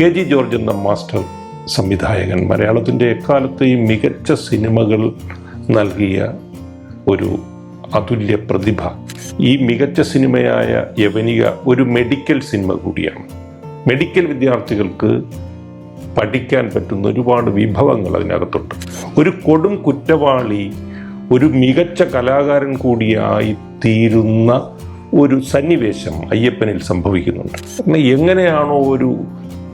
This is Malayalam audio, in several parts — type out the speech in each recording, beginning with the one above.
കെ ജി ജോർജ് എന്ന മാസ്റ്റർ സംവിധായകൻ മലയാളത്തിന്റെ എക്കാലത്തെയും മികച്ച സിനിമകൾ നൽകിയ ഒരു അതുല്യ പ്രതിഭ. ഈ മികച്ച സിനിമയായ യവനിക ഒരു മെഡിക്കൽ സിനിമ കൂടിയാണ്. മെഡിക്കൽ വിദ്യാർത്ഥികൾക്ക് പഠിക്കാൻ പറ്റുന്ന ഒരുപാട് വിഭവങ്ങൾ അതിനകത്തുണ്ട്. ഒരു കൊടും കുറ്റവാളി ഒരു മികച്ച കലാകാരൻ കൂടിയായി തീരുന്ന ഒരു സന്നിവേശം അയ്യപ്പനിൽ സംഭവിക്കുന്നുണ്ട്. എങ്ങനെയാണോ ഒരു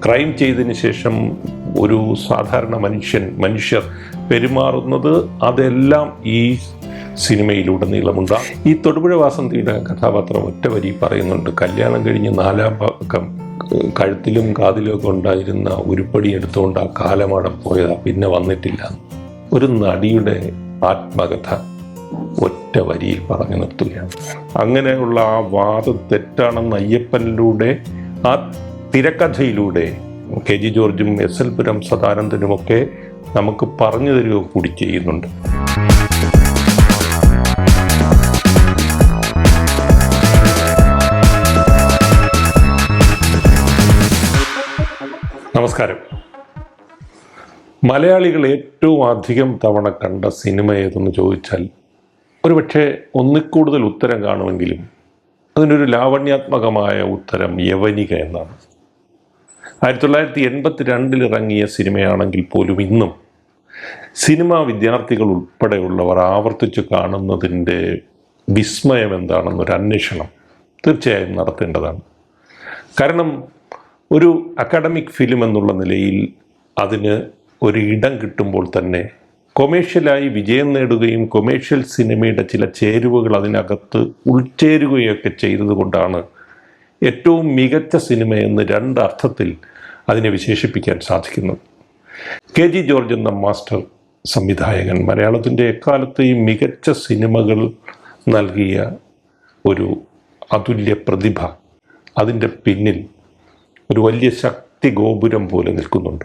ക്രൈം ചെയ്തതിന് ശേഷം ഒരു സാധാരണ മനുഷ്യൻ മനുഷ്യർ പെരുമാറുന്നത് അതെല്ലാം ഈ സിനിമയിലൂടെ നീളമുണ്ട് ഈ തൊടുപുഴ വാസന്തിയുടെ കഥാപാത്രം ഒറ്റ വരി പറയുന്നുണ്ട് കല്യാണം കഴിഞ്ഞ് നാലാം പക്കം കഴുത്തിലും കാതിലും ഒക്കെ ഉണ്ടായിരുന്ന ഉരുപ്പടി എടുത്തുകൊണ്ട് ആ കാലമാടം പോയതാ പിന്നെ വന്നിട്ടില്ല. ഒരു നടിയുടെ ആത്മകഥ ഒറ്റ വരിയിൽ പറഞ്ഞു നിർത്തുകയാണ്. അങ്ങനെയുള്ള ആ വാദം തെറ്റാണെന്ന് അയ്യപ്പനിലൂടെ ആ തിരക്കഥയിലൂടെ കെ ജി ജോർജും എസ് എൽ പുരം സദാനന്ദനുമൊക്കെ നമുക്ക് പറഞ്ഞു തരിക കൂടി ചെയ്യുന്നുണ്ട്. നമസ്കാരം. മലയാളികൾ ഏറ്റവും അധികം തവണ കണ്ട സിനിമ ഏതെന്ന് ചോദിച്ചാൽ ഒരുപക്ഷെ ഒന്നിൽ കൂടുതൽ ഉത്തരം കാണുമെങ്കിലും അതിനൊരു ലാവണ്യാത്മകമായ ഉത്തരം യവനിക എന്നാണ്. ആയിരത്തി തൊള്ളായിരത്തി എൺപത്തി രണ്ടിൽ ഇറങ്ങിയ സിനിമയാണെങ്കിൽ പോലും ഇന്നും സിനിമാ വിദ്യാർത്ഥികൾ ഉൾപ്പെടെയുള്ളവർ ആവർത്തിച്ച് കാണുന്നതിന്റെ വിസ്മയം എന്താണെന്നൊരു അന്വേഷണം തീർച്ചയായും നടത്തേണ്ടതാണ്. കാരണം ഒരു അക്കാഡമിക് ഫിലിം എന്നുള്ള നിലയിൽ അതിന് ഒരു ഇടം കിട്ടുമ്പോൾ തന്നെ കൊമേഴ്ഷ്യലായി വിജയം നേടുകയും കൊമേഴ്ഷ്യൽ സിനിമയുടെ ചില ചേരുവകൾ അതിനകത്ത് ഉൾച്ചേരുകയൊക്കെ ചെയ്തതുകൊണ്ടാണ് ഏറ്റവും മികച്ച സിനിമയെന്ന് രണ്ടർത്ഥത്തിൽ അതിനെ വിശേഷിപ്പിക്കാൻ സാധിക്കുന്നത് കെ ജി ജോർജ് എന്ന മാസ്റ്റർ സംവിധായകൻ മലയാളത്തിന്റെ എക്കാലത്തെയും മികച്ച സിനിമകൾ നൽകിയ ഒരു അതുല്യ പ്രതിഭ അതിന്റെ പിന്നിൽ ഒരു വലിയ ശക്തി ഗോപുരം പോലെ നിൽക്കുന്നുണ്ട്.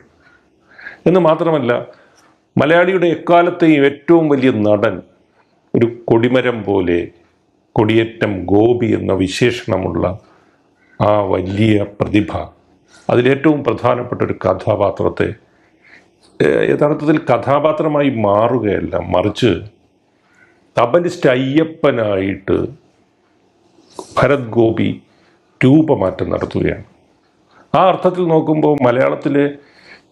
എന്ന് മാത്രമല്ല മലയാളിയുടെ എക്കാലത്തെയും ഏറ്റവും വലിയ നടൻ ഒരു കൊടിമരം പോലെ കൊടിയേറ്റം ഗോപി എന്ന വിശേഷണമുള്ള ആ വലിയ പ്രതിഭ അതിലേറ്റവും പ്രധാനപ്പെട്ട ഒരു കഥാപാത്രത്തെ യഥാർത്ഥത്തിൽ കഥാപാത്രമായി മാറുകയല്ല മറിച്ച് തബലിസ്റ്റ് അയ്യപ്പനായിട്ട് ഭരത് ഗോപി രൂപമാറ്റം നടത്തുകയാണ്. ആ അർത്ഥത്തിൽ നോക്കുമ്പോൾ മലയാളത്തിലെ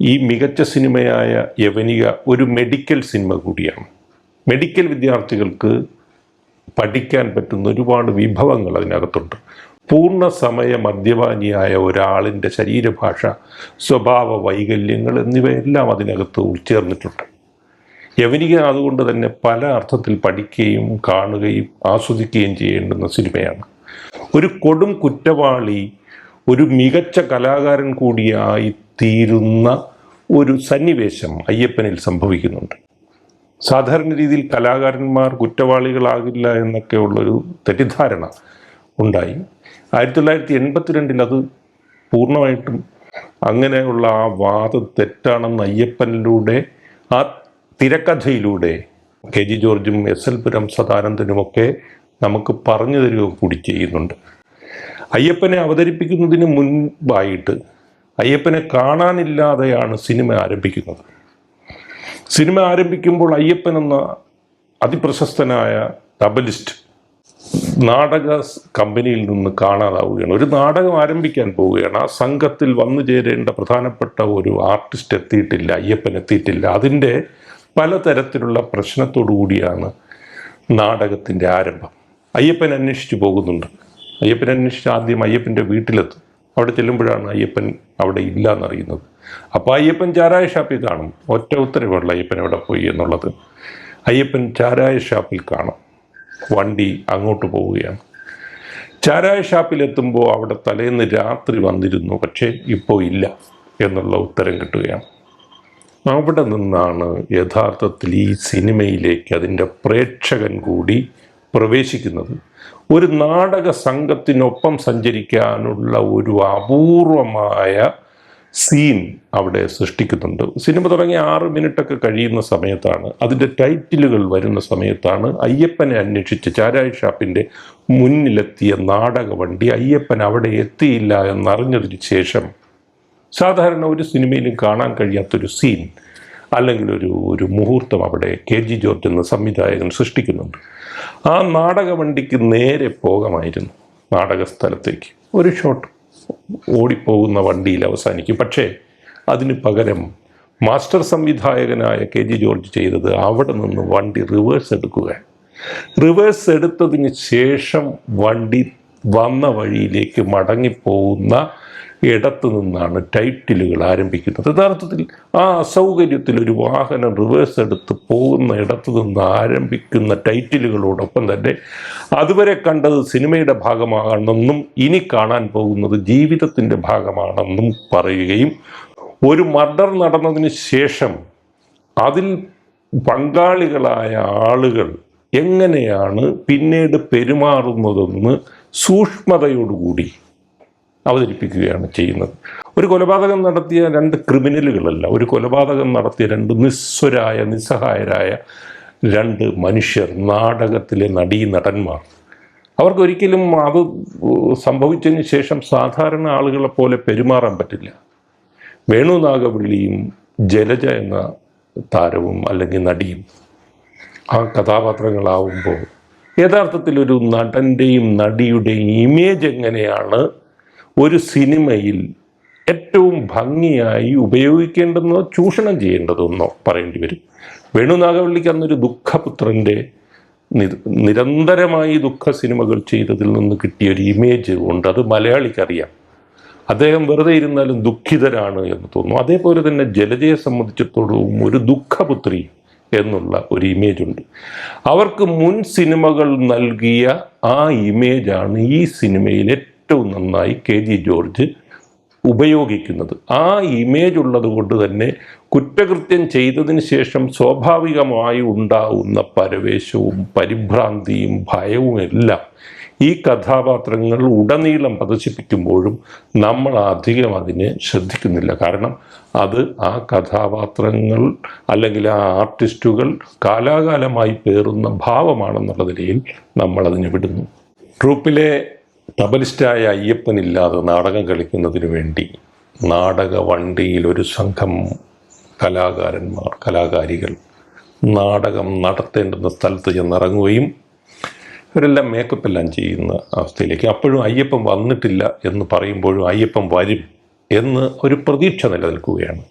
ഈ മികച്ച സിനിമയായ യവനിക ഒരു മെഡിക്കൽ സിനിമ കൂടിയാണ്. മെഡിക്കൽ വിദ്യാർത്ഥികൾക്ക് പഠിക്കാൻ പറ്റുന്ന ഒരുപാട് വിഭവങ്ങൾ അതിനകത്തുണ്ട്. പൂർണ സമയ മദ്യപാനിയായ ഒരാളിന്റെ ശരീരഭാഷ സ്വഭാവ വൈകല്യങ്ങൾ എന്നിവയെല്ലാം അതിനകത്ത് ഉൾച്ചേർന്നിട്ടുണ്ട്. യവനിക അതുകൊണ്ട് തന്നെ പല അർത്ഥത്തിൽ പഠിക്കുകയും കാണുകയും ആസ്വദിക്കുകയും ചെയ്യേണ്ടുന്ന സിനിമയാണ്. ഒരു കൊടും കുറ്റവാളി ഒരു മികച്ച കലാകാരൻ കൂടിയായി തീരുന്ന ഒരു സന്നിവേശം അയ്യപ്പനിൽ സംഭവിക്കുന്നുണ്ട്. സാധാരണ രീതിയിൽ കലാകാരന്മാർ കുറ്റവാളികളാകില്ല എന്നൊക്കെയുള്ളൊരു തെറ്റിദ്ധാരണ ഉണ്ടായി. ആയിരത്തി തൊള്ളായിരത്തി എൺപത്തിരണ്ടിൽ അത് പൂർണമായിട്ടും അങ്ങനെയുള്ള ആ വാദം തെറ്റാണെന്ന് അയ്യപ്പനിലൂടെ ആ തിരക്കഥയിലൂടെ കെ ജി ജോർജും എസ് എൽ പുരം സദാനന്ദനുമൊക്കെ നമുക്ക് പറഞ്ഞു തരിക കൂടി ചെയ്യുന്നുണ്ട്. അയ്യപ്പനെ അവതരിപ്പിക്കുന്നതിന് മുൻപായിട്ട് അയ്യപ്പനെ കാണാനില്ലാതെയാണ് സിനിമ ആരംഭിക്കുന്നത്. സിനിമ ആരംഭിക്കുമ്പോൾ അയ്യപ്പൻ എന്ന അതിപ്രശസ്തനായ തബലിസ്റ്റ് നാടക കമ്പനിയിൽ നിന്ന് കാണാതാവുകയാണ്. ഒരു നാടകം ആരംഭിക്കാൻ പോവുകയാണ്. ആ സംഘത്തിൽ വന്നു ചേരേണ്ട പ്രധാനപ്പെട്ട ഒരു ആർട്ടിസ്റ്റ് എത്തിയിട്ടില്ല അയ്യപ്പൻ എത്തിയിട്ടില്ല. അതിന്റെ പലതരത്തിലുള്ള പ്രശ്നത്തോടു കൂടിയാണ് നാടകത്തിന്റെ ആരംഭം. അയ്യപ്പൻ അന്വേഷിച്ചു പോകുന്നുണ്ട്. അയ്യപ്പൻ അന്വേഷിച്ച് ആദ്യം അയ്യപ്പന്റെ വീട്ടിലെത്തും. അവിടെ ചെല്ലുമ്പോഴാണ് അയ്യപ്പൻ അവിടെ ഇല്ല എന്നറിയുന്നത് അപ്പോൾ അയ്യപ്പൻ ചാരായ ഷാപ്പിൽ കാണും. ഒറ്റ ഉത്തരവുള്ള അയ്യപ്പൻ എവിടെ പോയി എന്നുള്ളത്. അയ്യപ്പൻ ചാരായ ഷാപ്പിൽ കാണും. വണ്ടി അങ്ങോട്ട് പോവുകയാണ്. ചാരായ ഷാപ്പിലെത്തുമ്പോൾ അവിടെ തലേന്ന് രാത്രി വന്നിരുന്നു പക്ഷേ ഇപ്പോൾ ഇല്ല എന്നുള്ള ഉത്തരം കിട്ടുകയാണ്. അവിടെ നിന്നാണ് യഥാർത്ഥത്തിൽ ഈ സിനിമയിലേക്ക് അതിന്റെ പ്രേക്ഷകൻ കൂടി പ്രവേശിക്കുന്നത്. ഒരു നാടക സംഘത്തിനൊപ്പം സഞ്ചരിക്കാനുള്ള ഒരു അപൂർവമായ സീൻ അവിടെ സൃഷ്ടിക്കുന്നുണ്ട്. സിനിമ തുടങ്ങി ആറ് മിനിറ്റൊക്കെ കഴിയുന്ന സമയത്താണ് അതിന്റെ ടൈറ്റിലുകൾ വരുന്ന സമയത്താണ് അയ്യപ്പനെ അന്വേഷിച്ച് ചാരായ ഷാപ്പിന്റെ മുന്നിലെത്തിയ നാടക വണ്ടി അയ്യപ്പൻ അവിടെ എത്തിയില്ല എന്നറിഞ്ഞതിന് ശേഷം സാധാരണ ഒരു സിനിമയിലും കാണാൻ കഴിയാത്തൊരു സീൻ അല്ലെങ്കിൽ ഒരു ഒരു മുഹൂർത്തം അവിടെ കെ ജി ജോർജ് എന്ന സംവിധായകൻ സൃഷ്ടിക്കുന്നുണ്ട്. ആ നാടക വണ്ടിക്ക് നേരെ പോകമായിരുന്നു നാടക സ്ഥലത്തേക്ക് ഒരു ഷോട്ട്. ഓടിപ്പോകുന്ന വണ്ടിയിൽ അവസാനിക്കും. പക്ഷേ അതിന് പകരം മാസ്റ്റർ സംവിധായകനായ കെ ജി ജോർജ് ചെയ്തത് അവിടെ നിന്ന് വണ്ടി റിവേഴ്സ് എടുക്കുക റിവേഴ്സ് എടുത്തതിന് ശേഷം വണ്ടി വന്ന വഴിയിലേക്ക് മടങ്ങിപ്പോകുന്ന ഇടത്തു നിന്നാണ് ടൈറ്റിലുകൾ ആരംഭിക്കുന്നത്. യഥാർത്ഥത്തിൽ ആ അസൗകര്യത്തിൽ ഒരു വാഹനം റിവേഴ്സ് എടുത്ത് പോകുന്ന ഇടത്തു നിന്ന് ആരംഭിക്കുന്ന ടൈറ്റിലുകളോടൊപ്പം തന്നെ അതുവരെ കണ്ടത് സിനിമയുടെ ഭാഗമാണെന്നും ഇനി കാണാൻ പോകുന്നത് ജീവിതത്തിന്റെ ഭാഗമാണെന്നും പറയുകയും ഒരു മർഡർ നടന്നതിന് ശേഷം അതിൽ പങ്കാളികളായ ആളുകൾ എങ്ങനെയാണ് പിന്നീട് പെരുമാറുന്നതെന്ന് സൂക്ഷ്മതയോടുകൂടി അവതരിപ്പിക്കുകയാണ് ചെയ്യുന്നത്. ഒരു കൊലപാതകം നടത്തിയ രണ്ട് ക്രിമിനലുകളല്ല ഒരു കൊലപാതകം നടത്തിയ രണ്ട് നിസ്വരായ നിസ്സഹായരായ രണ്ട് മനുഷ്യർ നാടകത്തിലെ നടീ നടന്മാർ. അവർക്കൊരിക്കലും അത് സംഭവിച്ചതിന് ശേഷം സാധാരണ ആളുകളെ പോലെ പെരുമാറാൻ പറ്റില്ല. വേണു നാഗവള്ളിയും ജലജ എന്ന താരവും അല്ലെങ്കിൽ നടിയും ആ കഥാപാത്രങ്ങളാവുമ്പോൾ യഥാർത്ഥത്തിൽ ഒരു നടന്റെയും നടിയുടെയും ഇമേജ് എങ്ങനെയാണ് ഒരു സിനിമയിൽ ഏറ്റവും ഭംഗിയായി ഉപയോഗിക്കേണ്ടെന്നോ ചൂഷണം ചെയ്യേണ്ടതെന്നോ പറയേണ്ടി വരും. വേണു നാഗവള്ളിക്ക് അന്നൊരു ദുഃഖപുത്രന്റെ നിരന്തരമായി ദുഃഖ സിനിമകൾ ചെയ്തതിൽ നിന്ന് കിട്ടിയ ഒരു ഇമേജ് ഉണ്ട്. അത് മലയാളിക്കറിയാം. അദ്ദേഹം വെറുതെ ഇരുന്നാലും ദുഃഖിതരാണ് എന്ന് തോന്നുന്നു. അതേപോലെ തന്നെ ജലജയെ സംബന്ധിച്ചിടത്തോളവും ഒരു ദുഃഖപുത്രി എന്നുള്ള ഒരു ഇമേജ് ഉണ്ട്. അവർക്ക് മുൻ സിനിമകൾ നൽകിയ ആ ഇമേജാണ് ഈ സിനിമയിൽ ഏറ്റവും നന്നായി കെ ജി ജോർജ് ഉപയോഗിക്കുന്നത്. ആ ഇമേജ് ഉള്ളത് കൊണ്ട് തന്നെ കുറ്റകൃത്യം ചെയ്തതിന് ശേഷം സ്വാഭാവികമായി ഉണ്ടാവുന്ന പരവേശവും പരിഭ്രാന്തിയും ഭയവും എല്ലാം ഈ കഥാപാത്രങ്ങൾ ഉടനീളം പ്രദർശിപ്പിക്കുമ്പോഴും നമ്മൾ അധികം അതിനെ ശ്രദ്ധിക്കുന്നില്ല. കാരണം അത് ആ കഥാപാത്രങ്ങൾ അല്ലെങ്കിൽ ആ ആർട്ടിസ്റ്റുകൾ കാലാകാലമായി പേറുന്ന ഭാവമാണെന്നുള്ള നിലയിൽ നമ്മൾ അതിനെ വിടുന്നു. ട്രൂപ്പിലെ തബലിസ്റ്റായ അയ്യപ്പനില്ലാതെ നാടകം കളിക്കുന്നതിന് വേണ്ടി നാടക വണ്ടിയിൽ ഒരു സംഘം കലാകാരന്മാർ കലാകാരികൾ നാടകം നടത്തേണ്ടുന്ന സ്ഥലത്ത് ചെന്നിറങ്ങുകയും ഇവരെല്ലാം മേക്കപ്പ് എല്ലാം ചെയ്യുന്ന അവസ്ഥയിലേക്ക്. അപ്പോഴും അയ്യപ്പൻ വന്നിട്ടില്ല എന്ന് പറയുമ്പോഴും അയ്യപ്പൻ വരും എന്ന് ഒരു പ്രതീക്ഷ നിലനിൽക്കുകയാണ്.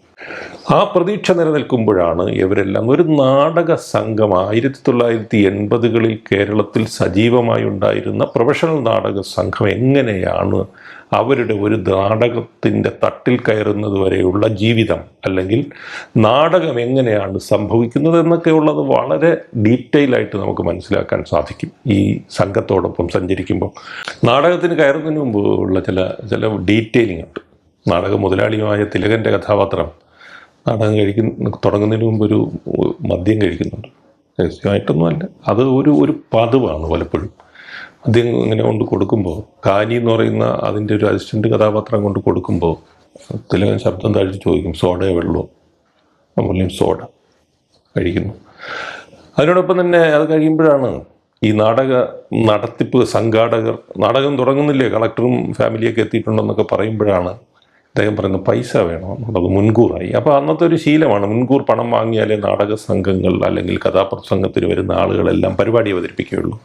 ആ പ്രതീക്ഷ നിലനിൽക്കുമ്പോഴാണ് ഇവരെല്ലാം ഒരു നാടക സംഘം. ആയിരത്തി തൊള്ളായിരത്തി എൺപതുകളിൽ കേരളത്തിൽ സജീവമായി ഉണ്ടായിരുന്ന പ്രൊഫഷണൽ നാടക സംഘം എങ്ങനെയാണ് അവരുടെ ഒരു നാടകത്തിന്റെ തട്ടിൽ കയറുന്നത് വരെയുള്ള ജീവിതം അല്ലെങ്കിൽ നാടകം എങ്ങനെയാണ് സംഭവിക്കുന്നത് എന്നൊക്കെ ഉള്ളത് വളരെ ഡീറ്റെയിൽ ആയിട്ട് നമുക്ക് മനസ്സിലാക്കാൻ സാധിക്കും ഈ സംഘത്തോടൊപ്പം സഞ്ചരിക്കുമ്പോൾ നാടകത്തിന് കയറുന്നതിന് മുമ്പ് ഉള്ള ചില ചില ഡീറ്റെയിലിംഗ് ഉണ്ട് നാടക മുതലാളിയുമായ തിലകന്റെ കഥാപാത്രം നാടകം കഴിക്കുന്ന തുടങ്ങുന്നതിന് മുമ്പ് ഒരു മദ്യം കഴിക്കുന്നുണ്ട്. രഹസ്യമായിട്ടൊന്നും അല്ല. അത് ഒരു ഒരു പതിവാണ് പലപ്പോഴും. മദ്യം ഇങ്ങനെ കൊണ്ട് കൊടുക്കുമ്പോൾ കാനി എന്ന് പറയുന്ന അതിന്റെ ഒരു അസിസ്റ്റന്റ് കഥാപാത്രം കൊണ്ട് കൊടുക്കുമ്പോൾ തിലകൻ ശബ്ദം താഴ്ച ചോദിക്കും സോഡയോ വെള്ളമോ? നമ്മളെയും സോഡ. കഴിക്കുന്നു. അതിനോടൊപ്പം തന്നെ അത് കഴിയുമ്പോഴാണ് ഈ നാടക നടത്തിപ്പ് സംഘാടകർ നാടകം തുടങ്ങുന്നില്ലേ? കളക്ടറും ഫാമിലിയൊക്കെ എത്തിയിട്ടുണ്ടെന്നൊക്കെ പറയുമ്പോഴാണ് അദ്ദേഹം പറയുന്നു പൈസ വേണം. എന്നുള്ളത് മുൻകൂറായി. അപ്പോൾ അന്നത്തെ ഒരു ശീലമാണ് മുൻകൂർ പണം വാങ്ങിയാലേ നാടക സംഘങ്ങൾ അല്ലെങ്കിൽ കഥാപ്രസംഗത്തിന് വരുന്ന ആളുകളെല്ലാം പരിപാടി അവതരിപ്പിക്കുകയുള്ളൂ.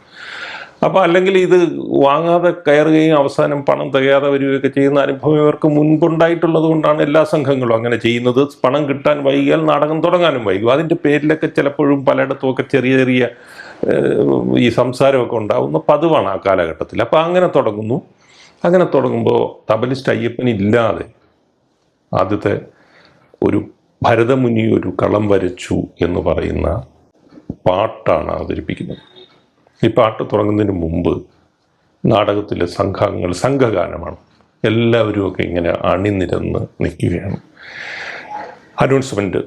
അപ്പോൾ അല്ലെങ്കിൽ ഇത് വാങ്ങാതെ കയറുകയും അവസാനം പണം തികയാതെ വരികയൊക്കെ ചെയ്യുന്ന അനുഭവം ഇവർക്ക് മുൻപുണ്ടായിട്ടുള്ളത് കൊണ്ടാണ് എല്ലാ സംഘങ്ങളും അങ്ങനെ ചെയ്യുന്നത്. പണം കിട്ടാൻ വൈകിയാൽ നാടകം തുടങ്ങാനും വൈകും. അതിന്റെ പേരിലൊക്കെ ചിലപ്പോഴും പലയിടത്തുമൊക്കെ ചെറിയ ചെറിയ ഈ സംസാരമൊക്കെ ഉണ്ടാവുന്ന പതിവാണ് ആ കാലഘട്ടത്തിൽ. അപ്പോൾ അങ്ങനെ തുടങ്ങുന്നു. അങ്ങനെ തുടങ്ങുമ്പോൾ തബലിസ്റ്റ് അയ്യപ്പൻ ഇല്ലാതെ ആദ്യത്തെ ഒരു ഭരതമുനി ഒരു കളം വരച്ചു എന്ന് പറയുന്ന പാട്ടാണ് അവതരിപ്പിക്കുന്നത്. ഈ പാട്ട് തുടങ്ങുന്നതിന് മുമ്പ് നാടകത്തിലെ സംഘങ്ങൾ സംഘഗാനമാണ്. എല്ലാവരും ഒക്കെ ഇങ്ങനെ അണിനിരന്ന് നിൽക്കുകയാണ്. അനൗൺസ്മെന്റ്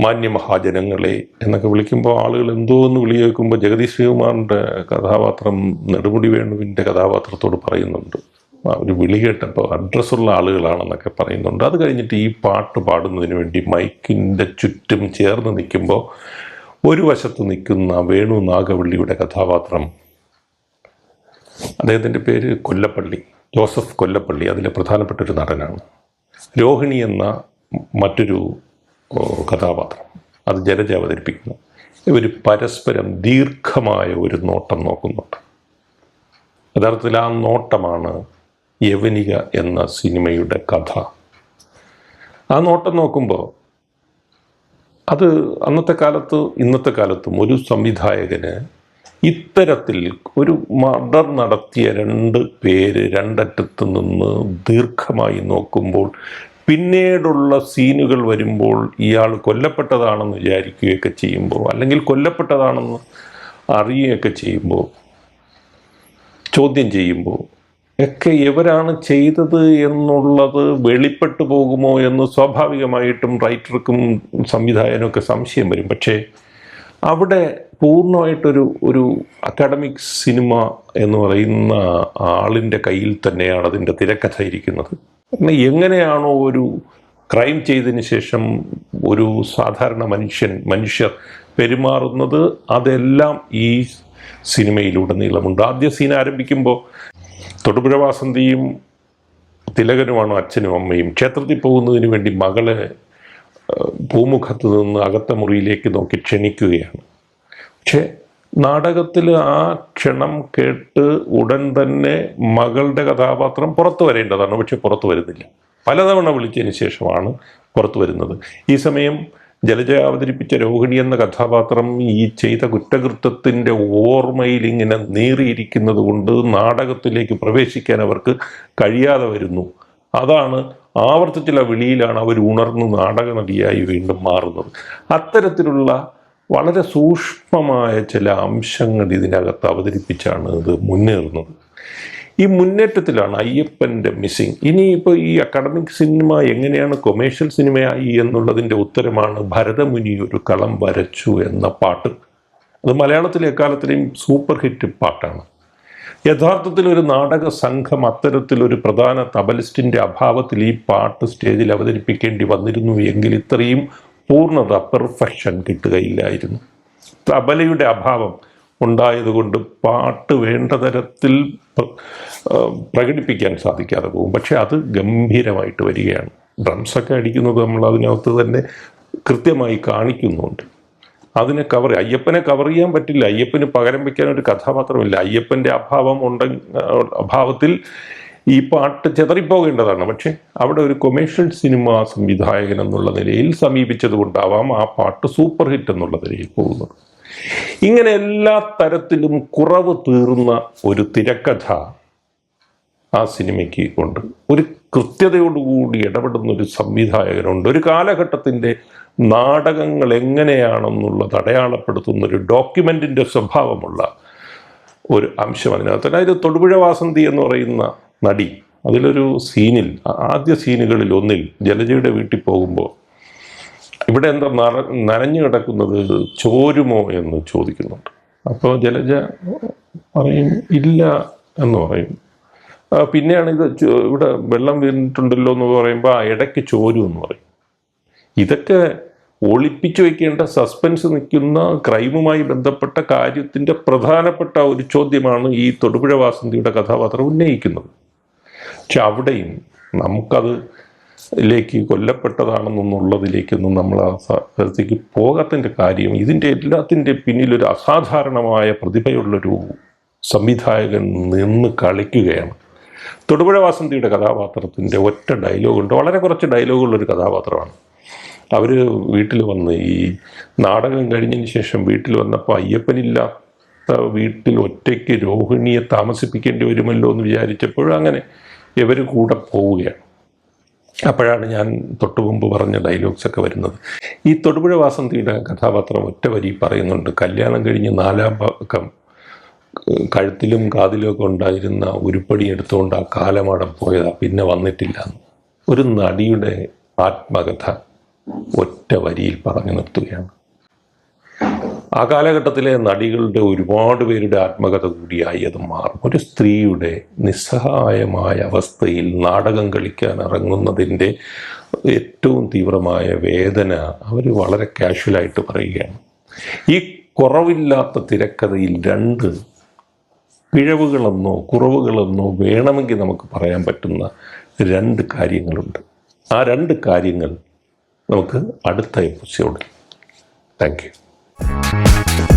മാന്യമഹാജനങ്ങളെ എന്നൊക്കെ വിളിക്കുമ്പോൾ ആളുകൾ എന്തോ എന്ന് വിളി കേൾക്കുമ്പോൾ ജഗദീഷ് ശ്രീകുമാറിന്റെ കഥാപാത്രം നെടുമുടി വേണുവിന്റെ കഥാപാത്രത്തോട് പറയുന്നുണ്ട്. ഒരു വിളി കേട്ടപ്പോൾ അഡ്രസ്സുള്ള ആളുകളാണെന്നൊക്കെ പറയുന്നുണ്ട്. അത് കഴിഞ്ഞിട്ട് ഈ പാട്ട് പാടുന്നതിന് വേണ്ടി മൈക്കിന്റെ ചുറ്റും ചേർന്ന് നിൽക്കുമ്പോൾ ഒരു വശത്ത് നിൽക്കുന്ന വേണു നാഗവള്ളിയുടെ കഥാപാത്രം. അദ്ദേഹത്തിന്റെ പേര് കൊല്ലപ്പള്ളി ജോസഫ് കൊല്ലപ്പള്ളി അതിലെ പ്രധാനപ്പെട്ട ഒരു നടനാണ്. രോഹിണി എന്ന മറ്റൊരു കഥാപാത്രം. അത് ജലജ അവതരിപ്പിക്കുന്നു. ഇവർ പരസ്പരം ദീർഘമായ ഒരു നോട്ടം നോക്കുന്നുണ്ട്. യഥാർത്ഥത്തിൽ ആ നോട്ടമാണ് യവനിക എന്ന സിനിമയുടെ കഥ. ആ നോട്ടം നോക്കുമ്പോൾ അത് അന്നത്തെ കാലത്ത് ഇന്നത്തെ കാലത്തും ഒരു സംവിധായകന് ഇത്തരത്തിൽ ഒരു മർഡർ നടത്തിയ രണ്ട് പേര് രണ്ടറ്റത്ത് നിന്ന് ദീർഘമായി നോക്കുമ്പോൾ പിന്നീടുള്ള സീനുകൾ വരുമ്പോൾ ഇയാൾ കൊല്ലപ്പെട്ടതാണെന്ന് വിചാരിക്കുകയൊക്കെ ചെയ്യുമ്പോൾ അല്ലെങ്കിൽ കൊല്ലപ്പെട്ടതാണെന്ന് അറിയുകയൊക്കെ ചെയ്യുമ്പോൾ ചോദ്യം ചെയ്യുമ്പോൾ ഒക്കെ എവരാണ് ചെയ്തത് എന്നുള്ളത് വെളിപ്പെട്ടു പോകുമോ എന്ന് സ്വാഭാവികമായിട്ടും റൈറ്റർക്കും സംവിധായകനും സംശയം വരും. പക്ഷേ അവിടെ പൂർണമായിട്ടൊരു ഒരു അക്കാഡമിക് സിനിമ എന്ന് പറയുന്ന ആളിന്റെ കയ്യിൽ തന്നെയാണ് അതിന്റെ തിരക്കഥ ഇരിക്കുന്നത്. എങ്ങനെയാണോ ഒരു ക്രൈം ചെയ്തതിന് ശേഷം ഒരു സാധാരണ മനുഷ്യൻ മനുഷ്യർ പെരുമാറുന്നത് അതെല്ലാം ഈ സിനിമയിലുടനീളമുണ്ട്. ആദ്യ സീൻ ആരംഭിക്കുമ്പോൾ തൊടുപുഴ വാസന്തിയും തിലകനുമാണ് അച്ഛനും അമ്മയും. ക്ഷേത്രത്തിൽ പോകുന്നതിന് വേണ്ടി മകളെ ഭൂമുഖത്ത് നിന്ന് അകത്ത മുറിയിലേക്ക് നോക്കി ക്ഷണിക്കുകയാണ്. പക്ഷേ നാടകത്തിൽ ആ ക്ഷണം കേട്ട് ഉടൻ തന്നെ മകളുടെ കഥാപാത്രം പുറത്തു വരേണ്ടതാണ്. പക്ഷെ പുറത്തു വരുന്നില്ല. പലതവണ വിളിച്ചതിന് ശേഷമാണ് പുറത്തു വരുന്നത്. ഈ സമയം ജലജ അവതരിപ്പിച്ച രോഹിണി എന്ന കഥാപാത്രം ഈ ചെയ്ത കുറ്റകൃത്യത്തിന്റെ ഓർമ്മയിൽ ഇങ്ങനെ നീറിയിരിക്കുന്നത് കൊണ്ട് നാടകത്തിലേക്ക് പ്രവേശിക്കാൻ അവർക്ക് കഴിയാതെ വരുന്നു. അതാണ് ആവർത്തിച്ചുള്ള വിളിയിലാണ് അവർ ഉണർന്ന് നാടക നടിയായി വീണ്ടും മാറുന്നത്. അത്തരത്തിലുള്ള വളരെ സൂക്ഷ്മമായ ചില അംശങ്ങൾ ഇതിനകത്ത് അവതരിപ്പിച്ചാണ് ഇത് മുന്നേറുന്നത്. ഈ മുന്നേറ്റത്തിലാണ് അയ്യപ്പന്റെ മിസ്സിങ് ഇനിയിപ്പോൾ ഈ അക്കാഡമിക് സിനിമ എങ്ങനെയാണ് കൊമേഴ്ഷ്യൽ സിനിമയായി എന്നുള്ളതിന്റെ ഉത്തരമാണ് ഭരതമുനി ഒരു കളം വരച്ചു എന്ന പാട്ട്. അത് മലയാളത്തിലെ എക്കാലത്തിലെയും സൂപ്പർ ഹിറ്റ് പാട്ടാണ്. യഥാർത്ഥത്തിൽ ഒരു നാടക സംഘം അത്തരത്തിലൊരു പ്രധാന തബലിസ്റ്റിന്റെ അഭാവത്തിൽ ഈ പാട്ട് സ്റ്റേജിൽ അവതരിപ്പിക്കേണ്ടി വന്നിരുന്നു എങ്കിൽ ഇത്രയും പൂർണത പെർഫെക്ഷൻ കിട്ടുകയില്ലായിരുന്നു. തബലയുടെ അഭാവം ഉണ്ടായതുകൊണ്ട് പാട്ട് വേണ്ട തരത്തിൽ പ്ര- പ്രകടിപ്പിക്കാൻ സാധിക്കാതെ പോകും. പക്ഷെ അത് ഗംഭീരമായിട്ട് വരികയാണ്. ഡ്രംസൊക്കെ അടിക്കുന്നത് നമ്മൾ അതിനകത്ത് തന്നെ കൃത്യമായി കാണിക്കുന്നുണ്ട്. അതിനെ കവർ അയ്യപ്പനെ കവർ ചെയ്യാൻ പറ്റില്ല. അയ്യപ്പന് പകരം വയ്ക്കാൻ ഒരു കഥാപാത്രമില്ല അയ്യപ്പന്റെ അഭാവം ഉണ്ട അഭാവത്തിൽ ഈ പാട്ട് ചെതറിപ്പോകേണ്ടതാണ്. പക്ഷെ അവിടെ ഒരു കൊമേഴ്ഷ്യൽ സിനിമ സംവിധായകൻ എന്നുള്ള നിലയിൽ സമീപിച്ചത് കൊണ്ടാവാം ആ പാട്ട് സൂപ്പർ ഹിറ്റ് എന്നുള്ള നിലയിൽ പോകുന്നത്. ഇങ്ങനെ എല്ലാ തരത്തിലും കുറവ് തീർന്ന ഒരു തിരക്കഥ ആ സിനിമയ്ക്ക് ഉണ്ട്. ഒരു കൃത്യതയോടുകൂടി ഇടപെടുന്ന ഒരു സംവിധായകനുണ്ട്. ഒരു കാലഘട്ടത്തിന്റെ നാടകങ്ങൾ എങ്ങനെയാണെന്നുള്ളത് അടയാളപ്പെടുത്തുന്ന ഒരു ഡോക്യുമെന്റിന്റെ സ്വഭാവമുള്ള ഒരു അംശം അതിനകത്ത്. അതായത് തൊടുപുഴ വാസന്തി എന്ന് പറയുന്ന നടി അതിലൊരു സീനിൽ ആദ്യ സീനുകളിൽ ഒന്നിൽ ജലജയുടെ വീട്ടിൽ പോകുമ്പോൾ ഇവിടെ എന്താ നനഞ്ഞു കിടക്കുന്നത് ചോരുമോ എന്ന് ചോദിക്കുന്നുണ്ട്. അപ്പോൾ ജലജ പറയും ഇല്ല എന്ന് പറയും. പിന്നെയാണ് ഇത് ഇവിടെ വെള്ളം വീണിട്ടുണ്ടല്ലോ എന്ന് പറയുമ്പോൾ ആ ഇടയ്ക്ക് ചോരും എന്ന് പറയും. ഇതൊക്കെ ഒളിപ്പിച്ചു വെക്കേണ്ട സസ്പെൻസ് നിൽക്കുന്ന ക്രൈമുമായി ബന്ധപ്പെട്ട കാര്യത്തിന്റെ പ്രധാനപ്പെട്ട ഒരു ചോദ്യമാണ് ഈ തൊടുപുഴ വാസന്തിയുടെ കഥാപാത്രം ഉന്നയിക്കുന്നത്. പക്ഷെ അവിടെയും നമുക്കത് ലേക്ക് കൊല്ലപ്പെട്ടതാണെന്നുള്ളതിലേക്കൊന്നും നമ്മൾ ആ സ്ഥലത്തേക്ക് പോകാത്തതിന്റെ കാര്യം ഇതിന്റെ എല്ലാത്തിന്റെ പിന്നിലൊരു അസാധാരണമായ പ്രതിഭയുള്ളൊരു സംവിധായകൻ നിന്ന് കളിക്കുകയാണ്. തൊടുപുഴ വാസന്തിയുടെ കഥാപാത്രത്തിന്റെ ഒറ്റ ഡയലോഗുണ്ട് വളരെ കുറച്ച് ഡയലോഗുള്ളൊരു കഥാപാത്രമാണ്. അവർ വീട്ടിൽ വന്ന് ഈ നാടകം കഴിഞ്ഞതിന് ശേഷം വീട്ടിൽ വന്നപ്പോൾ അയ്യപ്പനില്ലാത്ത വീട്ടിൽ ഒറ്റയ്ക്ക് രോഹിണിയെ താമസിപ്പിക്കേണ്ടി വരുമല്ലോ എന്ന് വിചാരിച്ചപ്പോൾ അങ്ങനെ ഇവർ കൂടെ പോവുകയാണ്. അപ്പോഴാണ് ഞാൻ തൊട്ടു മുമ്പ് പറഞ്ഞ ഡയലോഗ്സ് ഒക്കെ വരുന്നത്. ഈ തൊടുപുഴ വാസന്തിയുടെ കഥാപാത്രം ഒറ്റ വരി പറയുന്നുണ്ട്. കല്യാണം കഴിഞ്ഞ് നാലാം പക്കം കഴുത്തിലും കാതിലും ഒക്കെ ഉണ്ടായിരുന്ന ഉരുപ്പടി എടുത്തുകൊണ്ട് ആ കാലമാടം പോയതാ. പിന്നെ വന്നിട്ടില്ല. ഒരു നടിയുടെ ആത്മകഥ ഒറ്റ വരിയിൽ പറഞ്ഞു നിർത്തുകയാണ്. ആ കാലഘട്ടത്തിലെ നടികളുടെ ഒരുപാട് പേരുടെ ആത്മകഥ കൂടിയായി അത് മാറും. ഒരു സ്ത്രീയുടെ നിസ്സഹായമായ അവസ്ഥയിൽ നാടകം കളിക്കാൻ ഇറങ്ങുന്നതിന്റെ ഏറ്റവും തീവ്രമായ വേദന അവർ വളരെ കാഷ്വലായിട്ട് പറയുകയാണ്. ഈ കുറവില്ലാത്ത തിരക്കഥയിൽ രണ്ട് പിഴവുകളെന്നോ കുറവുകളെന്നോ വേണമെങ്കിൽ നമുക്ക് പറയാൻ പറ്റുന്ന രണ്ട് കാര്യങ്ങളുണ്ട്. ആ രണ്ട് കാര്യങ്ങൾ നമുക്ക് അടുത്ത എപ്പിസോഡിൽ താങ്ക് യു Thank you.